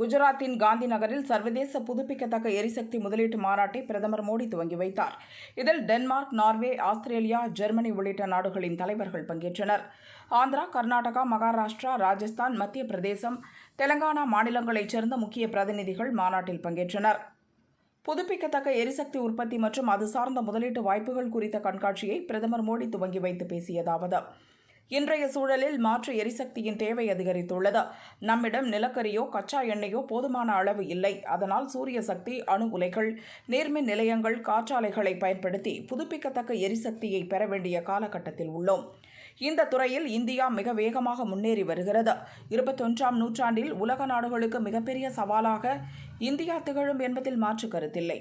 குஜராத்தின் காந்தி நகரில் சர்வதேச புதுப்பிக்கத்தக்க எரிசக்தி முதலீட்டு மாநாட்டை பிரதமர் மோடி துவங்கி வைத்தார். இதில் டென்மார்க் நார்வே ஆஸ்திரேலியா ஜெர்மனி உள்ளிட்ட நாடுகளின் தலைவர்கள் பங்கேற்றனர். ஆந்திரா கர்நாடகா மகாராஷ்டிரா ராஜஸ்தான் மத்திய பிரதேசம் தெலங்கானா மாநிலங்களைச் சேர்ந்த முக்கிய பிரதிநிதிகள் மாநாட்டில் பங்கேற்றனர். புதுப்பிக்கத்தக்க எரிசக்தி உற்பத்தி மற்றும் அது சார்ந்த முதலீட்டு வாய்ப்புகள் குறித்த கண்காட்சியை பிரதமர் மோடி துவங்கி வைத்து பேசியதாவது. இன்றைய சூழலில் மாற்று எரிசக்தியின் தேவை அதிகரித்துள்ளது. நம்மிடம் நிலக்கரியோ கச்சா எண்ணெயோ போதுமான அளவு இல்லை. அதனால் சூரிய சக்தி அணு உலைகள் நீர்மின் நிலையங்கள் காற்றாலைகளை பயன்படுத்தி புதுப்பிக்கத்தக்க எரிசக்தியை பெற வேண்டிய காலகட்டத்தில் உள்ளோம். இந்த துறையில் இந்தியா மிக வேகமாக முன்னேறி வருகிறது. இருபத்தொன்றாம் நூற்றாண்டில் உலக நாடுகளுக்கு மிகப்பெரிய சவாலாக இந்தியா திகழும் என்பதில் மாற்று கருத்தில்லை.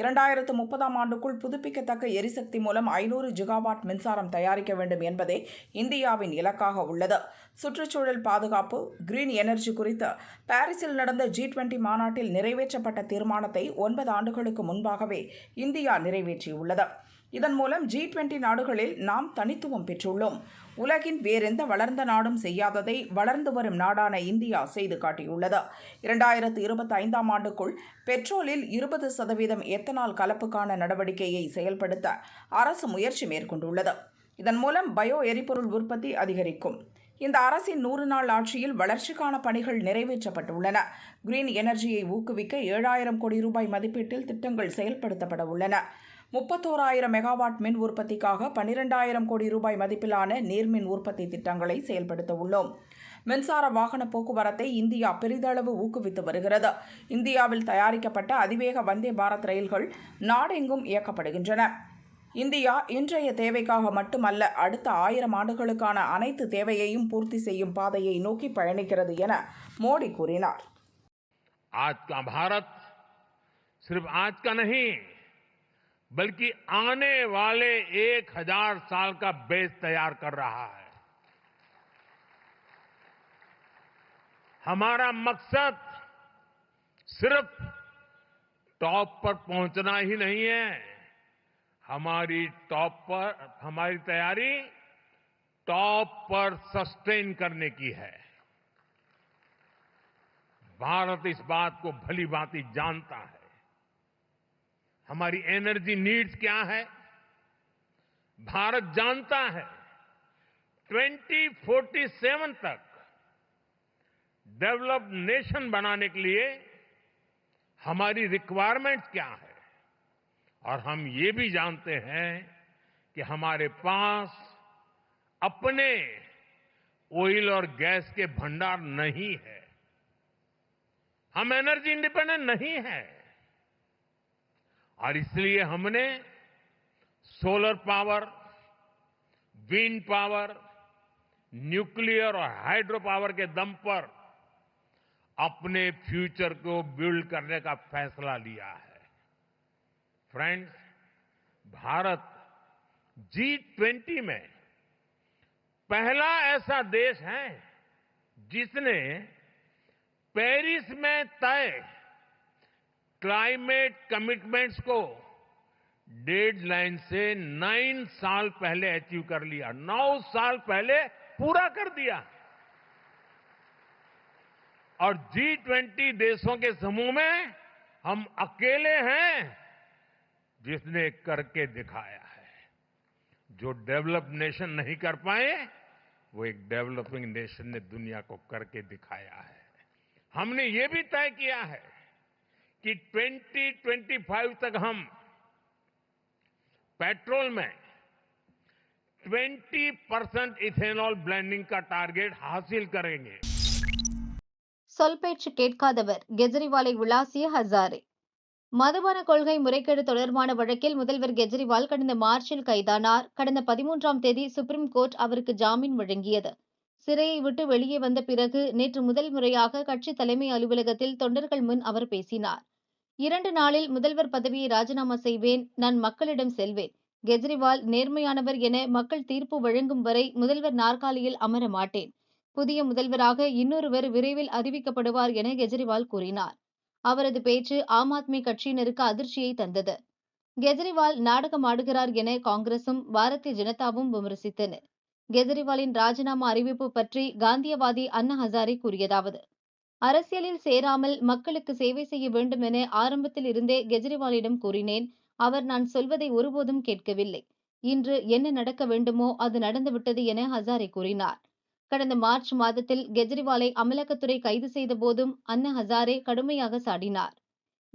இரண்டாயிரத்து முப்பதாம் ஆண்டுக்குள் புதுப்பிக்கத்தக்க எரிசக்தி மூலம் ஐநூறு ஜிகாவாட் மின்சாரம் தயாரிக்க வேண்டும் என்பதே இந்தியாவின் இலக்காக உள்ளது. சுற்றுச்சூழல் பாதுகாப்பு கிரீன் எனர்ஜி குறித்து பாரிஸில் நடந்த ஜி டுவெண்டி மாநாட்டில் நிறைவேற்றப்பட்ட தீர்மானத்தை ஒன்பது ஆண்டுகளுக்கு முன்பாகவே இந்தியா நிறைவேற்றியுள்ளது. இதன் மூலம் ஜி டுவெண்டி நாடுகளில் நாம் தனித்துவம் பெற்றுள்ளோம். உலகின் வேறெந்த வளர்ந்த நாடும் செய்யாததை வளர்ந்து வரும் நாடான இந்தியா செய்து காட்டியுள்ளது. இரண்டாயிரத்து இருபத்தி ஐந்தாம் ஆண்டுக்குள் பெட்ரோலில் இருபது சதவீதம் எத்தனால் கலப்புக்கான நடவடிக்கையை செயல்படுத்த அரசு முயற்சி மேற்கொண்டுள்ளது. இதன் மூலம் பயோ எரிபொருள் உற்பத்தி அதிகரிக்கும். இந்த அரசின் நூறு நாள் ஆட்சியில் வளர்ச்சிக்கான பணிகள் நிறைவேற்றப்பட்டுள்ளன. கிரீன் எனர்ஜியை ஊக்குவிக்க ஏழாயிரம் கோடி ரூபாய் மதிப்பீட்டில் திட்டங்கள் செயல்படுத்தப்பட உள்ளன. முப்பத்தோராயிரம் மெகாவாட் மின் உற்பத்திக்காக பன்னிரெண்டாயிரம் கோடி ரூபாய் மதிப்பிலான நீர்மின் உற்பத்தி திட்டங்களை செயல்படுத்த உள்ளோம். மின்சார வாகன போக்குவரத்தை இந்தியா பெரிதளவு ஊக்குவித்து வருகிறது. இந்தியாவில் தயாரிக்கப்பட்ட அதிவேக வந்தே பாரத் ரயில்கள் நாடெங்கும் இயக்கப்படுகின்றன. இந்தியா இன்றைய தேவைக்காக மட்டுமல்ல அடுத்த ஆயிரம் ஆண்டுகளுக்கான அனைத்து தேவையையும் பூர்த்தி செய்யும் பாதையை நோக்கி பயணிக்கிறது என மோடி கூறினார். ஆஜ் கா பாரத் சிர்ஃப் ஆஜ் கா நஹி बल्कि आने वाले एक हज़ार साल का बेस तैयार कर रहा है। हमारा मकसद सिर्फ़ टॉप पर पहुँचना ही नहीं है। हमारी टॉप पर, हमारी तैयारी टॉप पर सस्टेन करने की है। भारत इस बात को भली भांति जानता है। हमारी एनर्जी नीड्स क्या है? भारत जानता है 2047 तक डेवलप्ड नेशन बनाने के लिए हमारी रिक्वायरमेंट्स क्या है? और हम ये भी जानते हैं कि हमारे पास अपने ऑयल और गैस के भंडार नहीं है। हम एनर्जी इंडिपेंडेंट नहीं है। और इसलिए हमने solar power wind power nuclear और हाइड्रो पावर के दम पर अपने फ्यूचर को बिल्ड करने का फैसला लिया है। फ्रेंड्स भारत जी ट्वेंटी में पहला ऐसा देश है जिसने पेरिस में तय क्लाइमेट कमिटमेंट्स को डेडलाइन से नाइन साल पहले अचीव कर लिया। नौ साल पहले पूरा कर दिया। और जी ट्वेंटी देशों के समूह में हम अकेले हैं, जिसने करके दिखाया है। जो डेवलप नेशन नहीं कर पाए, वो एक डेवलपिंग नेशन ने दुनिया को करके दिखाया है। हमने ये भी तय किया है कि 2025 तक हम पेट्रोल में 20 परसेंट इथेनॉल ब्लेंडिंग का टारगेट हासिल करेंगे சொல் பேச்சு கேட்காதவர் கெஜ்ரிவாலை விளாசிய ஹசாரே மதுபான கொள்கை முறைகேடு தொடர்பான வழக்கில் முதல்வர் கெஜ்ரிவால் கடந்த மார்ச்சில் கைதானார் கடந்த பதிமூன்றாம் தேதி சுப்ரீம் கோர்ட் அவருக்கு ஜாமீன் வழங்கியது சிறையை விட்டு வெளியே வந்த பிறகு நேற்று முதல் முறையாக கட்சி தலைமை அலுவலகத்தில் தொண்டர்கள் முன் அவர் பேசினார் இரண்டு நாளில் முதல்வர் பதவியை ராஜினாமா செய்வேன் நான் மக்களிடம் செல்வேன். கெஜ்ரிவால் நேர்மையானவர் என மக்கள் தீர்ப்பு வழங்கும் வரை முதல்வர் நாற்காலியில் அமர மாட்டேன். புதிய முதல்வராக இன்னொருவர் விரைவில் அறிவிக்கப்படுவார் என கெஜ்ரிவால் கூறினார். அவரது பேச்சு ஆம் ஆத்மி கட்சியினருக்கு அதிர்ச்சியை தந்தது. கெஜ்ரிவால் நாடகம் ஆடுகிறார் என காங்கிரசும் பாரதிய ஜனதாவும் விமர்சித்தனர். கெஜ்ரிவாலின் ராஜினாமா அறிவிப்பு பற்றி காந்தியவாதி அண்ணா ஹசாரி கூறியதாவது அரசியலில் சேராமல் மக்களுக்கு சேவை செய்ய வேண்டும் என ஆரம்பத்தில் இருந்தே கெஜ்ரிவாலிடம் கூறினேன். அவர் நான் சொல்வதை ஒருபோதும் கேட்கவில்லை. இன்று என்ன நடக்க வேண்டுமோ அது நடந்துவிட்டது என ஹசாரே கூறினார். கடந்த மார்ச் மாதத்தில் கெஜ்ரிவாலை அமலாக்கத்துறை கைது செய்த போதும் அண்ணா ஹசாரே கடுமையாக சாடினார்.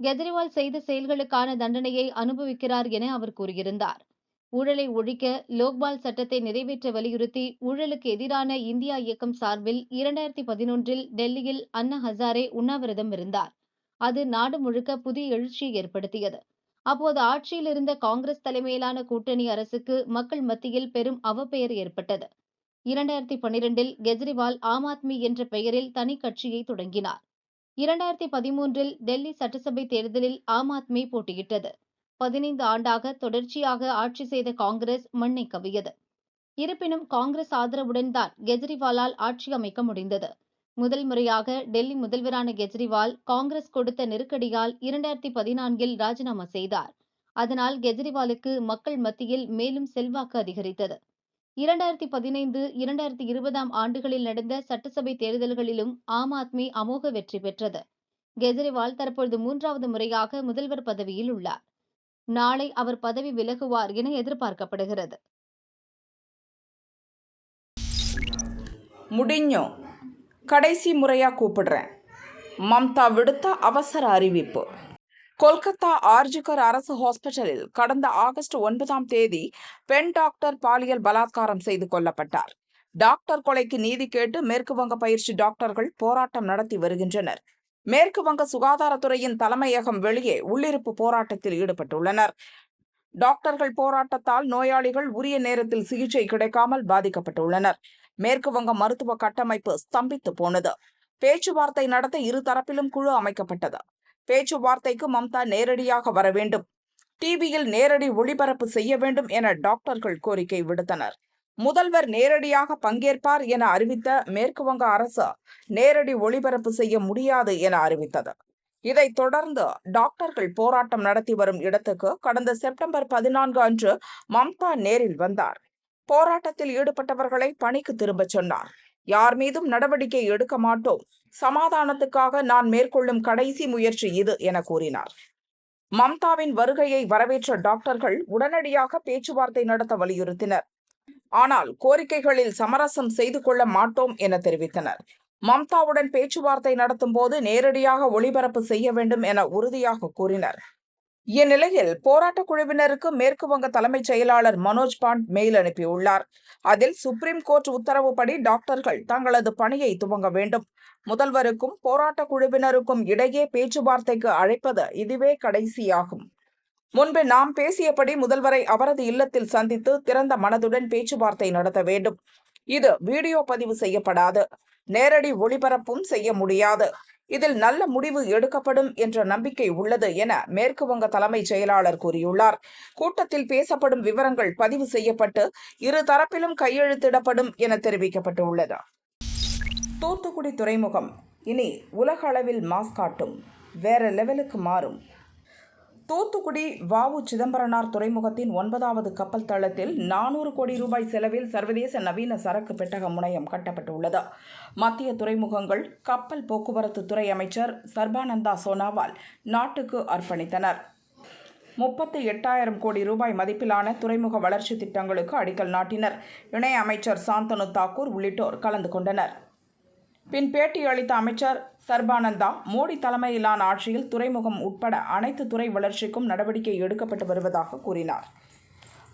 கெஜ்ரிவால் செய்த செயல்களுக்கான தண்டனையை அனுபவிக்கிறார் என அவர் கூறியிருந்தார். ஊழலை ஒழிக்க லோக்பால் சட்டத்தை நிறைவேற்ற வலியுறுத்தி ஊழலுக்கு எதிரான இந்தியா இயக்கம் சார்பில் இரண்டாயிரத்தி பதினொன்றில் டெல்லியில் அண்ணா ஹசாரே உண்ணாவிரதம் இருந்தார். அது நாடு முழுக்க புதிய எழுச்சியை ஏற்படுத்தியது. அப்போது ஆட்சியில் இருந்த காங்கிரஸ் தலைமையிலான கூட்டணி அரசுக்கு மக்கள் மத்தியில் பெரும் அவப்பெயர் ஏற்பட்டது. இரண்டாயிரத்தி பனிரெண்டில் கெஜ்ரிவால் ஆம் ஆத்மி என்ற பெயரில் தனி கட்சியை தொடங்கினார். இரண்டாயிரத்தி பதிமூன்றில் டெல்லி சட்டசபை தேர்தலில் ஆம் ஆத்மி போட்டியிட்டது. பதினைந்து ஆண்டாக தொடர்ச்சியாக ஆட்சி செய்த காங்கிரஸ் மண்ணை கவியது. இருப்பினும் காங்கிரஸ் ஆதரவுடன் தான் கெஜ்ரிவாலால் ஆட்சி அமைக்க முடிந்தது. முதல் முறையாக டெல்லி முதல்வரான கெஜ்ரிவால் காங்கிரஸ் கொடுத்த நெருக்கடியால் இரண்டாயிரத்தி பதினான்கில் ராஜினாமா செய்தார். அதனால் கெஜ்ரிவாலுக்கு மக்கள் மத்தியில் மேலும் செல்வாக்கு அதிகரித்தது. இரண்டாயிரத்தி பதினைந்து இரண்டாயிரத்தி இருபதாம் ஆண்டுகளில் நடந்த சட்டசபை தேர்தல்களிலும் ஆம் ஆத்மி அமோக வெற்றி பெற்றது. கெஜ்ரிவால் தற்பொழுது மூன்றாவது முறையாக முதல்வர் பதவியில் உள்ளார். நாளை அவர் பதவி விலகுவார் என எதிர்பார்க்கப்படுகிறது. முடிஞ்சோ? கடைசி முறையா கூப்பிடுறேன். மம்தா விடுத்த அவசர அறிவிப்பு. கொல்கத்தா ஆர்ஜிகர் அரசு ஹாஸ்பிட்டலில் கடந்த ஆகஸ்ட் ஒன்பதாம் தேதி பெண் டாக்டர் பாலியல் பலாத்காரம் செய்து கொல்லப்பட்டார். டாக்டர் கொலைக்கு நீதி கேட்டு மேற்கு வங்க பயிற்சி டாக்டர்கள் போராட்டம் நடத்தி வருகின்றனர். மேற்கு வங்க சுகாதாரத்துறையின் தலைமையகம் வெளியே உள்ளிருப்பு போராட்டத்தில் ஈடுபட்டுள்ளனர். டாக்டர்கள் போராட்டத்தால் நோயாளிகள் உரிய நேரத்தில் சிகிச்சை கிடைக்காமல் பாதிக்கப்பட்டுள்ளனர். மேற்கு வங்க மருத்துவ கட்டமைப்பு ஸ்தம்பித்து போனது. பேச்சுவார்த்தை நடத்த இரு தரப்பிலும் குழு அமைக்கப்பட்டது. பேச்சுவார்த்தைக்கு மம்தா நேரடியாக வர வேண்டும். டிவியில் நேரடி ஒளிபரப்பு செய்ய வேண்டும் என டாக்டர்கள் கோரிக்கை விடுத்தனர். முதல்வர் நேரடியாக பங்கேற்பார் என அறிவித்த மேற்கு வங்க அரசு நேரடி ஒளிபரப்பு செய்ய முடியாது என அறிவித்தது. இதைத் தொடர்ந்து டாக்டர்கள் போராட்டம் நடத்தி வரும் இடத்துக்கு கடந்த செப்டம்பர் பதினான்கு அன்று மம்தா நேரில் வந்தார். போராட்டத்தில் ஈடுபட்டவர்களை பணிக்கு திரும்பச் சொன்னார். யார் மீதும் நடவடிக்கை எடுக்க மாட்டோம். சமாதானத்துக்காக நான் மேற்கொள்ளும் கடைசி முயற்சி இது என கூறினார். மம்தாவின் வருகையை வரவேற்ற டாக்டர்கள் உடனடியாக பேச்சுவார்த்தை நடத்த வலியுறுத்தினர். ஆனால் கோரிக்கைகளில் சமரசம் செய்து கொள்ள மாட்டோம் என தெரிவித்தனர். மம்தாவுடன் பேச்சுவார்த்தை நடத்தும் போது நேரடியாக ஒளிபரப்பு செய்ய வேண்டும் என உறுதியாக கூறினர். இந்நிலையில் போராட்டக் குழுவினருக்கு மேற்கு வங்க தலைமைச் செயலாளர் மனோஜ் பாண்ட் மெயில் அனுப்பியுள்ளார். அதில் சுப்ரீம் கோர்ட் உத்தரவுப்படி டாக்டர்கள் தங்களது பணியை துவங்க வேண்டும். முதல்வருக்கும் போராட்டக் குழுவினருக்கும் இடையே பேச்சுவார்த்தைக்கு அழைப்பது இதுவே கடைசியாகும். முன்பு நாம் பேசியபடி முதல்வரை அவரது இல்லத்தில் சந்தித்து திறந்த மனதுடன் பேச்சுவார்த்தை நடத்த வேண்டும். இது வீடியோ பதிவு செய்யப்படாது. நேரடி ஒளிபரப்பும் செய்ய முடியாது. இதில் நல்ல முடிவு எடுக்கப்படும் என்ற நம்பிக்கை உள்ளது என மேற்கு வங்க தலைமைச் செயலாளர் கூறியுள்ளார். கூட்டத்தில் பேசப்படும் விவரங்கள் பதிவு செய்யப்பட்டு இரு தரப்பிலும் கையெழுத்திடப்படும் என தெரிவிக்கப்பட்டுள்ளது. தூத்துக்குடி துறைமுகம். இனி உலக அளவில் மாஸ் காட்டும். வேற லெவலுக்கு மாறும். தூத்துக்குடி வாவு சிதம்பரனார் துறைமுகத்தின் ஒன்பதாவது கப்பல் தளத்தில் நானூறு கோடி ரூபாய் செலவில் சர்வதேச நவீன சரக்கு பெட்டக முனையம் கட்டப்பட்டுள்ளது. மத்திய துறைமுகங்கள் கப்பல் போக்குவரத்து துறை அமைச்சர் சர்பானந்தா சோனாவால் நாட்டுக்கு அர்ப்பணித்தனர். முப்பத்தி எட்டாயிரம் கோடி ரூபாய் மதிப்பிலான துறைமுக வளர்ச்சி திட்டங்களுக்கு அடிக்கல் நாட்டினர். இணை அமைச்சர் சாந்தனு தாக்கூர் உள்ளிட்டோர் கலந்து கொண்டனர். பின் பேட்டி அளித்த அமைச்சர் சர்பானந்தா மோடி தலைமையிலான ஆட்சியில் துறைமுகம் உட்பட அனைத்து துறை வளர்ச்சிக்கும் நடவடிக்கை எடுக்கப்பட்டு வருவதாக கூறினார்.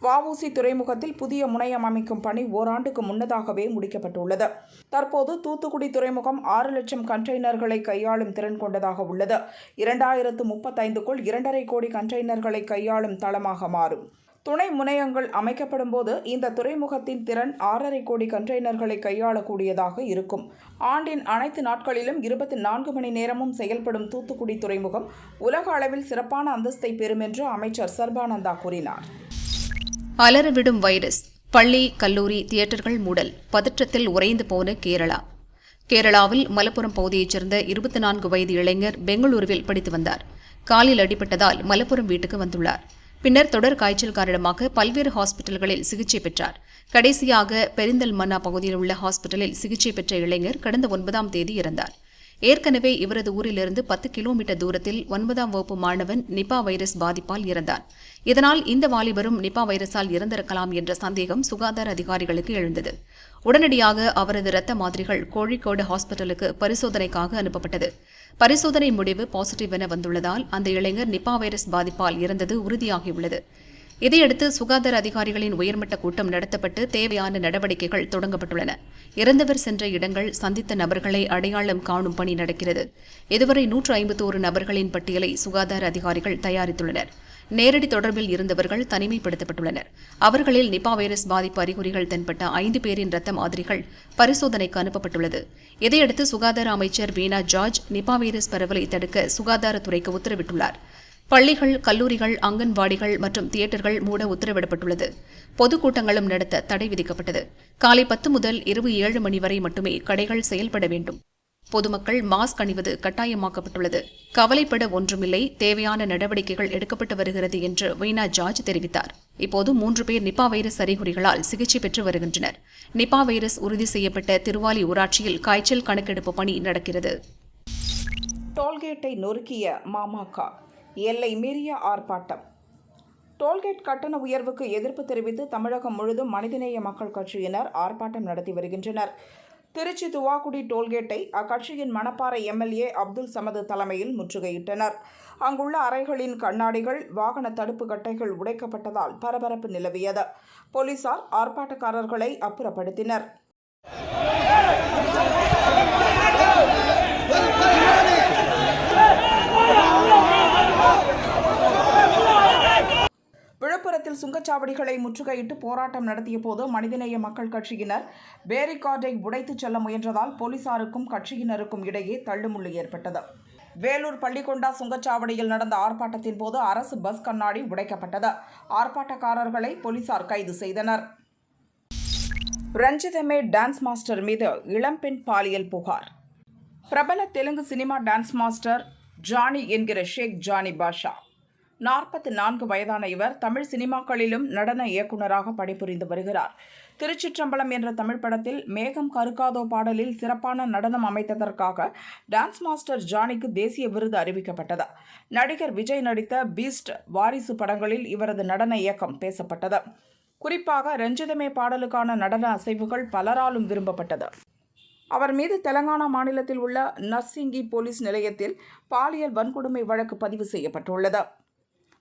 வஉசி துறைமுகத்தில் புதிய முனையம் அமைக்கும் பணி ஓராண்டுக்கு முன்னதாகவே முடிக்கப்பட்டுள்ளது. தற்போது தூத்துக்குடி துறைமுகம் ஆறு லட்சம் கண்டெய்னர்களை கையாளும் திறன் கொண்டதாக உள்ளது. இரண்டாயிரத்து முப்பத்தைந்துக்குள் இரண்டரை கோடி கண்டெய்னர்களை கையாளும் தளமாக மாறும். துணை முனையங்கள் அமைக்கப்படும் போது இந்த துறைமுகத்தின் திறன் ஆறரை கோடி கண்டெய்னர்களை கையாளக்கூடியதாக இருக்கும். ஆண்டின் அனைத்து நாட்களிலும் இருபத்தி நான்கு மணி நேரமும் செயல்படும் தூத்துக்குடி துறைமுகம் உலக அளவில் சிறப்பான அந்தஸ்தை பெறும் என்று அமைச்சர் சர்பானந்தா கூறினார். அலறவிடும் வைரஸ் பள்ளி கல்லூரி தியேட்டர்கள் மூடல் பதற்றத்தில் உறைந்து போன கேரளா. கேரளாவில் மலப்புரம் பகுதியைச் சேர்ந்த இருபத்தி நான்கு வயது இளைஞர் பெங்களூருவில் படித்து வந்தார். காலில் அடிபட்டதால் மலப்புரம் வீட்டுக்கு வந்துள்ளார். பின்னர் தொடர் காய்ச்சல் காரணமாக பல்வேறு ஹாஸ்பிட்டல்களில் சிகிச்சை பெற்றார். கடைசியாக பெரிந்தல்மன்னா பகுதியில் உள்ள ஹாஸ்பிட்டலில் சிகிச்சை பெற்ற இளைஞர் கடந்த ஒன்பதாம் தேதி இறந்தார். ஏற்கனவே இவரது ஊரிலிருந்து பத்து கிலோமீட்டர் தூரத்தில் ஒன்பதாம் வகுப்பு மாணவன் நிபா வைரஸ் பாதிப்பால் இறந்தார். இதனால் இந்த வாலிபரும் நிபா வைரஸால் இறந்திருக்கலாம் என்ற சந்தேகம் சுகாதார அதிகாரிகளுக்கு எழுந்தது. உடனடியாக அவரது இரத்த மாதிரிகள் கோழிக்கோடு ஹாஸ்பிட்டலுக்கு பரிசோதனைக்காக அனுப்பப்பட்டது. பரிசோதனை முடிவு பாசிட்டிவ் என வந்துள்ளதால் அந்த இளைஞர் நிபா வைரஸ் பாதிப்பால் இறந்தது உறுதியாகியுள்ளது. இதையடுத்து சுகாதார அதிகாரிகளின் உயர்மட்ட கூட்டம் நடத்தப்பட்டு தேவையான நடவடிக்கைகள் தொடங்கப்பட்டுள்ளன. இறந்தவர் சென்ற இடங்கள் சந்தித்த நபர்களை அடையாளம் காணும் பணி நடக்கிறது. இதுவரை நூற்று ஐம்பத்தோரு நபர்களின் பட்டியலை சுகாதார அதிகாரிகள் தயாரித்துள்ளனர். நேரடி தொடர்பில் இருந்தவர்கள் தனிமைப்படுத்தப்பட்டுள்ளனர். அவர்களில் நிபா வைரஸ் பாதிப்பு அறிகுறிகள் தென்பட்ட ஐந்து பேரின் ரத்த மாதிரிகள் பரிசோதனைக்கு அனுப்பப்பட்டுள்ளது. இதையடுத்து சுகாதார அமைச்சர் வீணா ஜார்ஜ் நிபா வைரஸ் பரவலை தடுக்க சுகாதாரத்துறைக்கு உத்தரவிட்டுள்ளார். பள்ளிகள் கல்லூரிகள் அங்கன்வாடிகள் மற்றும் தியேட்டர்கள் மூட உத்தரவிடப்பட்டுள்ளது. பொதுக்கூட்டங்களும் நடத்த தடை விதிக்கப்பட்டது. காலை பத்து முதல் இரவு ஏழு மணி வரை மட்டுமே கடைகள் செயல்பட வேண்டும். பொதுமக்கள் மாஸ்க் அணிவது கட்டாயமாக்கப்பட்டுள்ளது. கவலைப்பட ஒன்றுமில்லை. தேவையான நடவடிக்கைகள் எடுக்கப்பட்டு வருகிறது என்று வீணா ஜார்ஜ் தெரிவித்தார். இப்போது மூன்று பேர் நிபா வைரஸ் அறிகுறிகளால் சிகிச்சை பெற்று வருகின்றனர். நிபா வைரஸ் உறுதி செய்யப்பட்ட திருவாலி ஊராட்சியில் காய்ச்சல் கணக்கெடுப்பு பணி நடக்கிறது. டோல்கேட்டை நொறுக்கிய மாமாகா எல்லை மீறிய ஆர்ப்பாட்டம். டோல்கேட் கட்டண உயர்வுக்கு எதிர்ப்பு தெரிவித்து தமிழகம் முழுதும் மனிதநேய மக்கள் கட்சியினர் ஆர்ப்பாட்டம் நடத்தி வருகின்றனர். திருச்சி துவாக்குடி டோல்கேட்டை அக்கட்சியின் மணப்பாறை எம்எல்ஏ அப்துல் சமது தலைமையில் முற்றுகையிட்டனர். அங்குள்ள அறைகளின் கண்ணாடிகள் வாகன தடுப்பு கட்டைகள் உடைக்கப்பட்டதால் பரபரப்பு நிலவியது. போலீசார் ஆர்ப்பாட்டக்காரர்களை அப்புறப்படுத்தினர். விழுப்புரத்தில் சுங்கச்சாவடிகளை முற்றுகையிட்டு போராட்டம் நடத்திய போது மனிதநேய மக்கள் கட்சியினர் பேரிகார்டை உடைத்துச் செல்ல முயன்றதால் போலீசாருக்கும் கட்சியினருக்கும் இடையே தள்ளுமுள்ளு ஏற்பட்டது. வேலூர் பள்ளிக்கொண்டா சுங்கச்சாவடியில் நடந்த ஆர்ப்பாட்டத்தின் போது அரசு பஸ் கண்ணாடி உடைக்கப்பட்டது. ஆர்ப்பாட்டக்காரர்களை போலீசார் கைது செய்தனர். ரஞ்சிதமே டான்ஸ் மாஸ்டர் மீது இளம்பெண் பாலியல் புகார். பிரபல Telugu cinema dance master Johnny என்கிற ஷேக் ஜானி பாஷா. நாற்பத்தி நான்கு வயதான இவர் தமிழ் சினிமாக்களிலும் நடன இயக்குனராக பணிபுரிந்து வருகிறார். திருச்சிற்றம்பலம் என்ற தமிழ் படத்தில் மேகம் கருக்காதோ பாடலில் சிறப்பான நடனம் அமைத்ததற்காக டான்ஸ் மாஸ்டர் ஜானிக்கு தேசிய விருது அறிவிக்கப்பட்டது. நடிகர் விஜய் நடித்த பீஸ்ட் வாரிசு படங்களில் இவரது நடன இயக்கம் பேசப்பட்டது. குறிப்பாக ரஞ்சிதமே பாடலுக்கான நடன அசைவுகள் பலராலும் விரும்பப்பட்டது. அவர் மீது தெலங்கானா மாநிலத்தில் உள்ள நர்சிங்கி போலீஸ் நிலையத்தில் பாலியல் வன்கொடுமை வழக்கு பதிவு செய்யப்பட்டுள்ளது.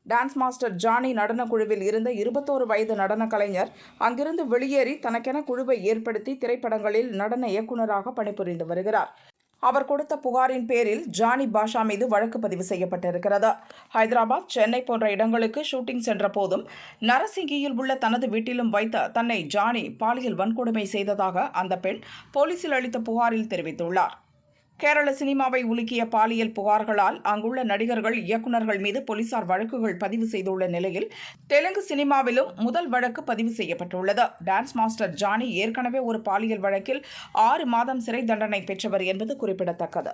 டான்ஸ் மாஸ்டர் ஜானி நடனக் குழுவில் இருந்த இருபத்தோரு வயது நடனக் கலைஞர் அங்கிருந்து வெளியேறி தனக்கென குழுவை ஏற்படுத்தி திரைப்படங்களில் நடன இயக்குநராக பணிபுரிந்து வருகிறார். அவர் கொடுத்த புகாரின் பேரில் ஜானி பாஷா மீது வழக்கு பதிவு செய்யப்பட்டிருக்கிறது. ஹைதராபாத் சென்னை போன்ற இடங்களுக்கு ஷூட்டிங் சென்ற போதும் நரசிங்கியில் உள்ள தனது வீட்டிலும் வைத்த தன்னை ஜானி பாலியல் வன்கொடுமை செய்ததாக அந்த பெண் போலீசில் அளித்த புகாரில் தெரிவித்துள்ளார். கேரள சினிமாவை உலுக்கிய பாலியல் புகார்களால் அங்குள்ள நடிகர்கள் இயக்குநர்கள் மீது போலீசார் வழக்குகள் பதிவு செய்துள்ள நிலையில் தெலுங்கு சினிமாவிலும் முதல் வழக்கு பதிவு செய்யப்பட்டுள்ளது. டான்ஸ் மாஸ்டர் ஜானி ஏற்கனவே ஒரு பாலியல் வழக்கில் ஆறு மாதம் சிறை தண்டனை பெற்றவர் என்பது குறிப்பிடத்தக்கது.